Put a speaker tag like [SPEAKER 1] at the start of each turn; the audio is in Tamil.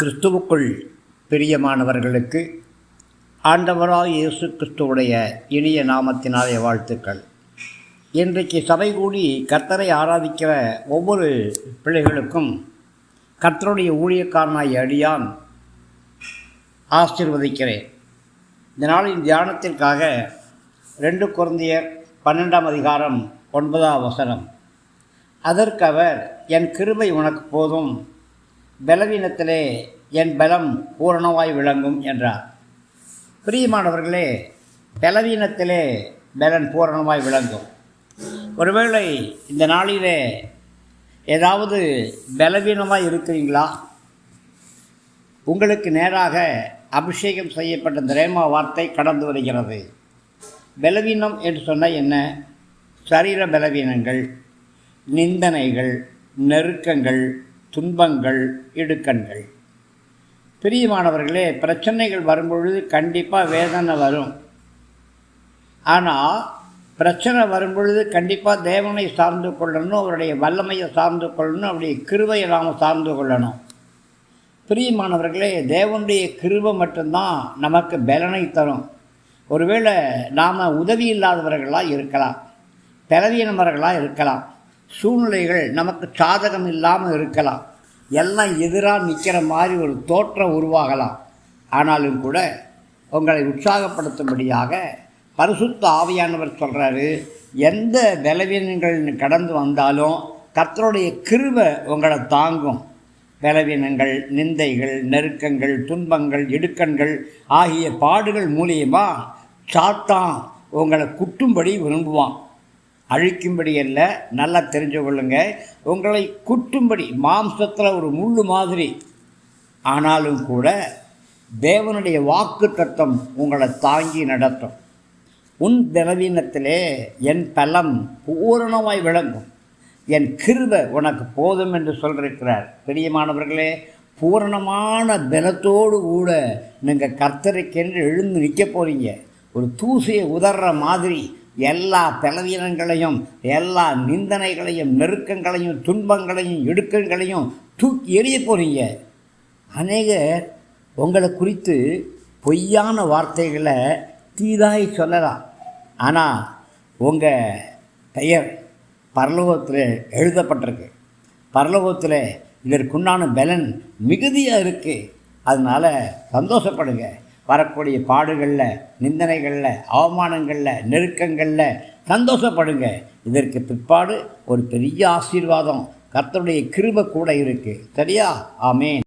[SPEAKER 1] கிறிஸ்துவுக்குள் பிரியமானவர்களுக்கு ஆண்டவராய் இயேசு கிறிஸ்துவுடைய இனிய நாமத்தினாலே வாழ்த்துக்கள். இன்றைக்கு சபை கூடி கர்த்தரை ஆராதிக்கிற ஒவ்வொரு பிள்ளைகளுக்கும் கர்த்தருடைய ஊழியக்காரனாய் அடியான் ஆசிர்வதிக்கிறேன். இந்த நாளின் தியானத்திற்காக ரெண்டு குழந்தையர் பன்னெண்டாம் அதிகாரம் ஒன்பதாம் வசனம். அதற்கவர் என் கிருபை உனக்கு போதும். பலவீனத்திலே என் பலம் பூரணமாய் விளங்கும் என்றார். பிரியமானவர்களே பலவீனத்திலே பலன் பூரணமாய் விளங்கும். ஒருவேளை இந்த நாளிலே ஏதாவது பலவீனமாக இருக்கிறீங்களா? உங்களுக்கு நேராக அபிஷேகம் செய்யப்பட்ட திரேமா வார்த்தை கடந்து வருகிறது. பலவீனம் என்று சொன்னால் என்ன? சரீர பலவீனங்கள் நிந்தனைகள் நெருக்கங்கள் துன்பங்கள் இடுக்கண்கள். பிரியமானவர்களே பிரச்சனைகள் வரும்பொழுது கண்டிப்பாக வேதனை வரும். ஆனால் பிரச்சனை வரும்பொழுது கண்டிப்பாக தேவனை சார்ந்து கொள்ளணும் அவருடைய வல்லமையை சார்ந்து கொள்ளணும் அவருடைய கிருவையை நாம் சார்ந்து கொள்ளணும். பிரியமானவர்களே தேவனுடைய கிருவை மட்டும்தான் நமக்கு பலனை தரும். ஒருவேளை நாம் உதவி இல்லாதவர்களாக இருக்கலாம் பலவீனவர்களாக இருக்கலாம். சூழ்நிலைகள் நமக்கு சாதகம் இல்லாமல் இருக்கலாம். எல்லாம் எதிராக நிற்கிற மாதிரி ஒரு தோற்றம் உருவாகலாம். ஆனாலும் கூட உங்களை உற்சாகப்படுத்தும்படியாக பரிசுத்த ஆவியானவர் சொல்கிறாரு எந்த பலவீனங்கள் கடந்து வந்தாலும் கர்த்தருடைய கிருவை உங்களை தாங்கும். பலவீனங்கள் நிந்தைகள் நெருக்கங்கள் துன்பங்கள் இடுக்கண்கள் ஆகிய பாடுகள் மூலியமாக சாத்தான் உங்களை குட்டும்படி விரும்புவான். அழிக்கும்படி அல்ல நல்லா தெரிஞ்சு கொள்ளுங்க. உங்களை குட்டும்படி மாம்சத்தில் ஒரு முள்ளு மாதிரி. ஆனாலும் கூட தேவனுடைய வாக்கு தத்துவம் உங்களை தாங்கி நடத்தும். உன் தினவீனத்திலே என் பலம் பூரணமாய் விளங்கும். என் கிருப உனக்கு போதும் என்று சொல்லிருக்கிறார். பெரியமானவர்களே பூரணமான பலத்தோடு கூட நீங்கள் கர்த்தரைக்கென்று எழுந்து நிற்க போகிறீங்க ஒரு தூசியை உதர்ற மாதிரி எல்லா பலவீனங்களையும் எல்லா நிந்தனைகளையும் நெருக்கங்களையும் துன்பங்களையும் இடுக்கங்களையும் தூக்கி எறிய போகிறீங்க அநேகர் உங்களை குறித்து பொய்யான வார்த்தைகளை தீதாய் சொல்லலாம். ஆனால் உங்கள் பெயர் பரலோகத்தில் எழுதப்பட்டிருக்கு. பரலோகத்தில் இதற்குண்டான பலன் மிகுதியாக இருக்குது அதனால் சந்தோஷப்படுங்க. வரக்கூடிய பாடுகளில் நிந்தனைகளில் அவமானங்களில் நெருக்கங்களில் சந்தோஷப்படுங்க. இதற்கு பிற்பாடு ஒரு பெரிய ஆசீர்வாதம். கர்த்தருடைய கிருப கூட இருக்குது சரியா? ஆமேன்.